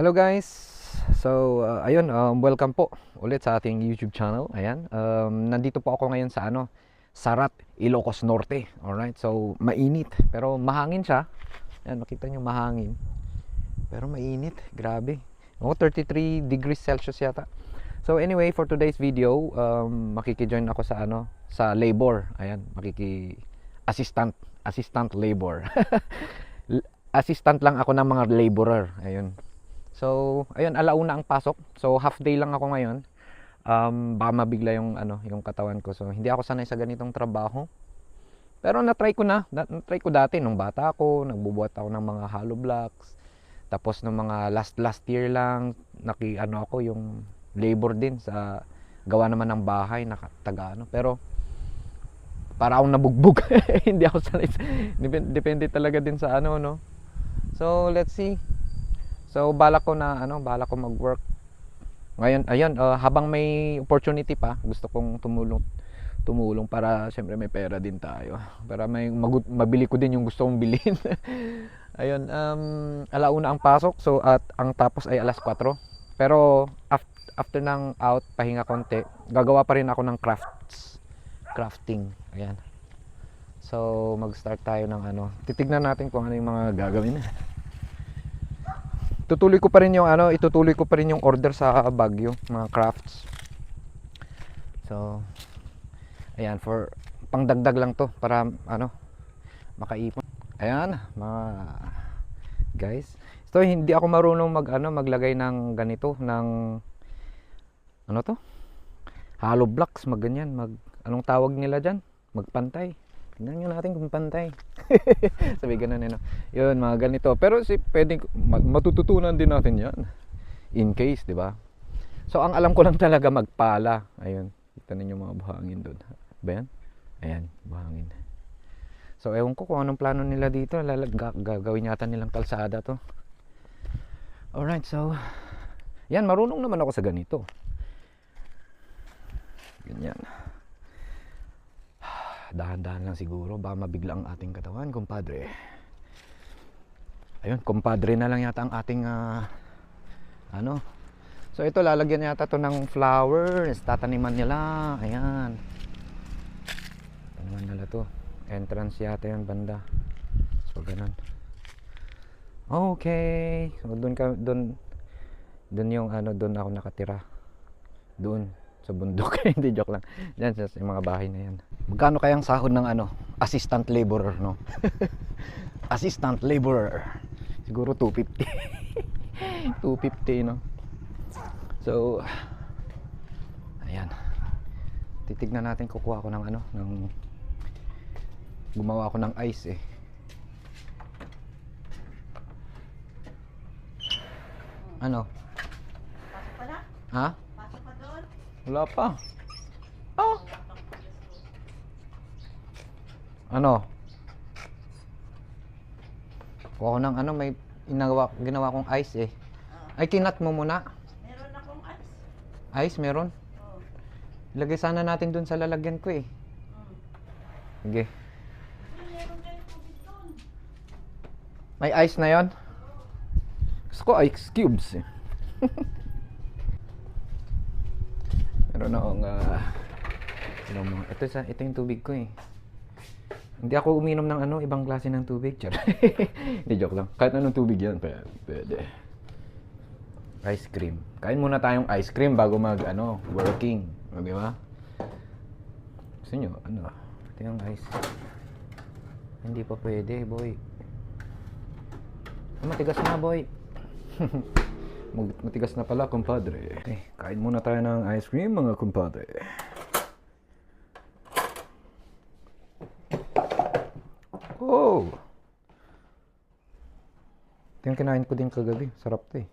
Hello guys! So, uh, ayun, um, welcome po ulit sa ating YouTube channel. Ayan, um, nandito po ako ngayon sa ano, Sarat, Ilocos Norte. Alright, so mainit, pero mahangin siya. Ayan, makita nyo mahangin. Pero mainit, grabe. Oh, 33 degrees Celsius yata. So anyway, for today's video, um, makiki-join ako sa ano, sa labor. Ayan, makiki assistant, assistant labor. assistant lang ako ng mga laborer. Ayun. So, ayun, alauna ang pasok. So, half day lang ako ngayon. Um, baka mabigla yung, ano, yung katawan ko. So, hindi ako sanay sa ganitong trabaho. Pero na-try ko na. Na- Na-try ko dati nung bata ako. Nagbubuhat ako ng mga hollow blocks. Tapos nung mga last last year lang, naki ano ako yung labor din sa gawa naman ng bahay naka taga ano. Pero para akong nabugbog. hindi ako sanay. sa- Depende, depende talaga din sa ano no. So, let's see. So balak ko na ano, balak ko mag-work. Ngayon, ayun, uh, habang may opportunity pa, gusto kong tumulong tumulong para syempre may pera din tayo. Para may magu- mabili ko din yung gusto kong bilhin. ayun, um alauna ang pasok. So at ang tapos ay alas 4. Pero af- after ng out, pahinga konti, gagawa pa rin ako ng crafts. Crafting. Ayan. So mag-start tayo ng ano. Titignan natin kung ano yung mga gagawin tutuloy ko pa rin yung ano, itutuloy ko pa rin yung order sa Baguio, mga crafts. So, ayan, for pangdagdag lang to para ano, makaipon. Ayan, mga guys. So, hindi ako marunong mag ano, maglagay ng ganito, ng ano to? Hollow blocks, mag ganyan, mag anong tawag nila diyan? Magpantay. Tingnan nyo natin kung pantay. Sabi ganun ano. Yun, mga ganito. Pero si pwedeng ma- matututunan din natin 'yan. In case, 'di ba? So ang alam ko lang talaga magpala. Ayun. Kita ninyo mga buhangin doon. Ba yan? Ayan, buhangin. So ewan ko kung anong plano nila dito. Lalag ga- gagawin yata nilang kalsada to. Alright, so yan, marunong naman ako sa ganito. Ganyan dahan-dahan lang siguro baka mabigla ang ating katawan kumpadre. Ayun kumpadre na lang yata ang ating ah, ano. So ito lalagyan yata to ng flowers tataniman nila. Ayan. Taniman nila to? Entrance yata yun banda. So ganun. Okay. So doon ka doon doon yung ano doon ako nakatira. Doon sa bundok. Hindi joke lang. Yan sa, sa mga bahay na yan. Magkano kayang sahod ng ano assistant laborer no? Assistant laborer. Siguro 250 250 no? So ayan. Titignan natin kukuha ko ng ano ng gumawa ako ng ice eh. Ano? Pasok pa na? ha? Wala pa. Oh. Ano? Kuha ko ng ano, may inagawa, ginawa kong ice eh. Ay, kinat mo muna. Meron akong ice. Ice, meron? Oh. Ilagay sana natin dun sa lalagyan ko eh. Mm. Sige. May ice na yon. Gusto ko ice cubes eh. Meron akong uh, ano mo, ito, sa, ito yung tubig ko eh. Hindi ako uminom ng ano, ibang klase ng tubig. Char. Hindi, joke lang. Kahit anong tubig yan, pwede. Ice cream. Kain muna tayong ice cream bago mag, ano, working. Di ba? Gusto ano, ito yung ice. Hindi pa pwede, boy. Matigas na, boy. Matigas na pala, kumpadre. Okay, kain muna tayo ng ice cream, mga kumpadre. Oh! Ito yung kinain ko din kagabi. Sarap to eh.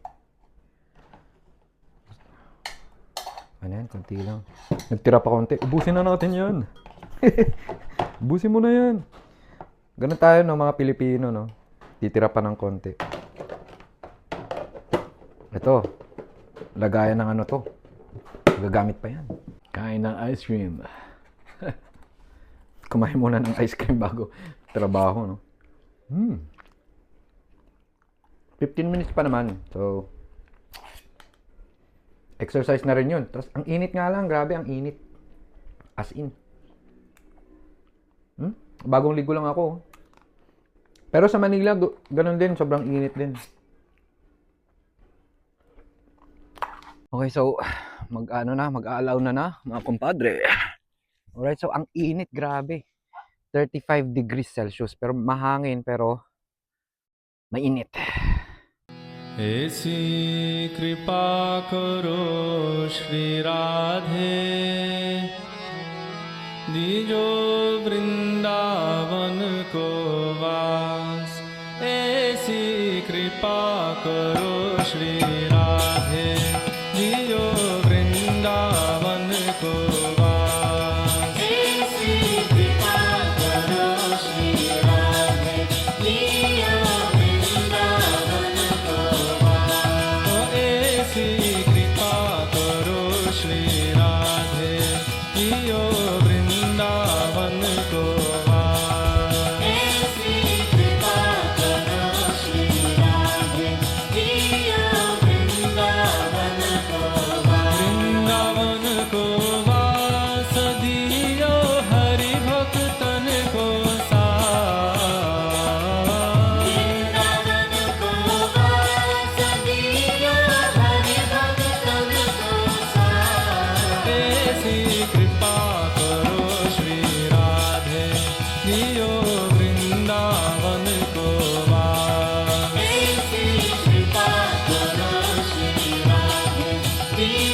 Ano yan? Konti lang. Nagtira pa konti. Ubusin na natin yan. Ubusin mo na yan. Ganun tayo no, mga Pilipino, no? Titira pa ng konti. Ito. Lagayan ng ano to. Gagamit pa yan. Kain ng ice cream. Kumain muna ng ice cream bago trabaho, no? Hmm. 15 minutes pa naman. So, Exercise na rin yun. Tapos, ang init nga lang. Grabe, ang init. As in. Hmm? Bagong ligo lang ako. Pero sa Manila, ganun din. Sobrang init din. Okay, so, mag-ano na, mag-aalaw na na, mga kumpadre. Alright, so, ang init, grabe. 35 degrees Celsius. Pero mahangin, pero mainit. ऐसी कृपा करो श्री राधे दीजो वृंदावन को Okay?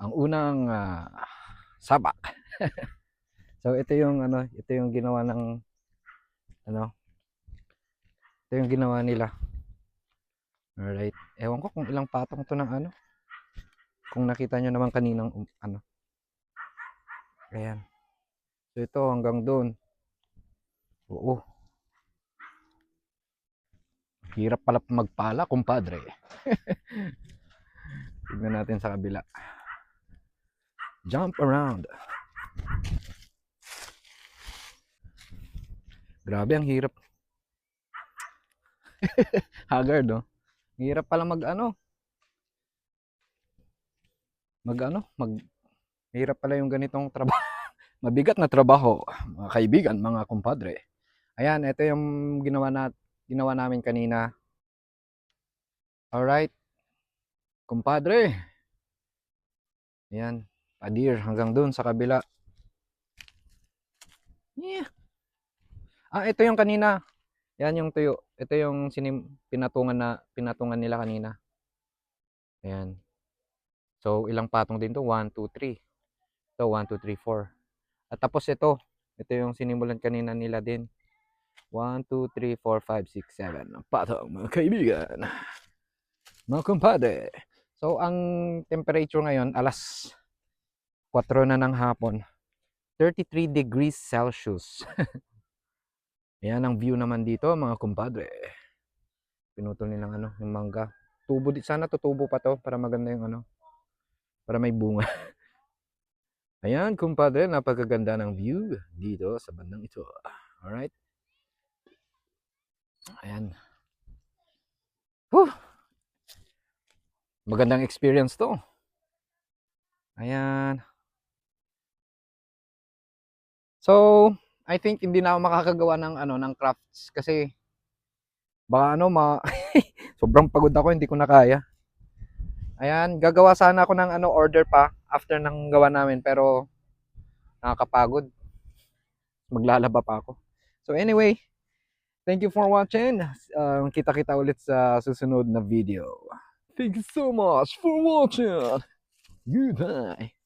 Ang unang ah, saba. so ito yung ano, ito yung ginawa ng ano? Ito yung ginawa nila. Alright. Ewan ko kung ilang patong to ng ano. Kung nakita nyo naman kaninang um, ano. Ayan. So ito hanggang doon. Oo. Hirap pala magpala, kumpadre. Tignan natin sa kabila. Jump around. Grabe, ang hirap. Haggard, no? Ang Hirap pala mag ano. Mag ano, mag hirap pala yung ganitong trabaho. Mabigat na trabaho, mga kaibigan, mga kumpadre. Ayan, ito yung ginawa na ginawa namin kanina. Alright. Kumpadre. Ayan. Padir hanggang dun sa kabila. Yeah. Ah, ito yung kanina. Yan yung tuyo. Ito yung sinim pinatungan na pinatungan nila kanina. Ayan. So, ilang patong din to? 1, 2, 3. Ito, 1, 2, 3, 4. At tapos ito. Ito yung sinimulan kanina nila din. 1, 2, 3, 4, 5, 6, 7. Ang patong, mga kaibigan. Mga kumpadre. So, ang temperature ngayon, alas 4 na ng hapon. 33 degrees Celsius. Ayan ang view naman dito, mga kumpadre. Pinutol nilang ano, yung mangga. Tubo sana tutubo pa to para maganda yung ano. Para may bunga. Ayan, kumpadre, napakaganda ng view dito sa bandang ito. Alright? Ayan. Whew! Magandang experience to. Ayan. So, I think hindi na ako makakagawa ng ano ng crafts kasi baka ano ma sobrang pagod ako hindi ko na kaya. Ayan, gagawa sana ako ng ano order pa after ng gawa namin pero nakakapagod. Maglalaba pa ako. So anyway, thank you for watching. Um, kita-kita ulit sa susunod na video. Thank you so much for watching. Goodbye.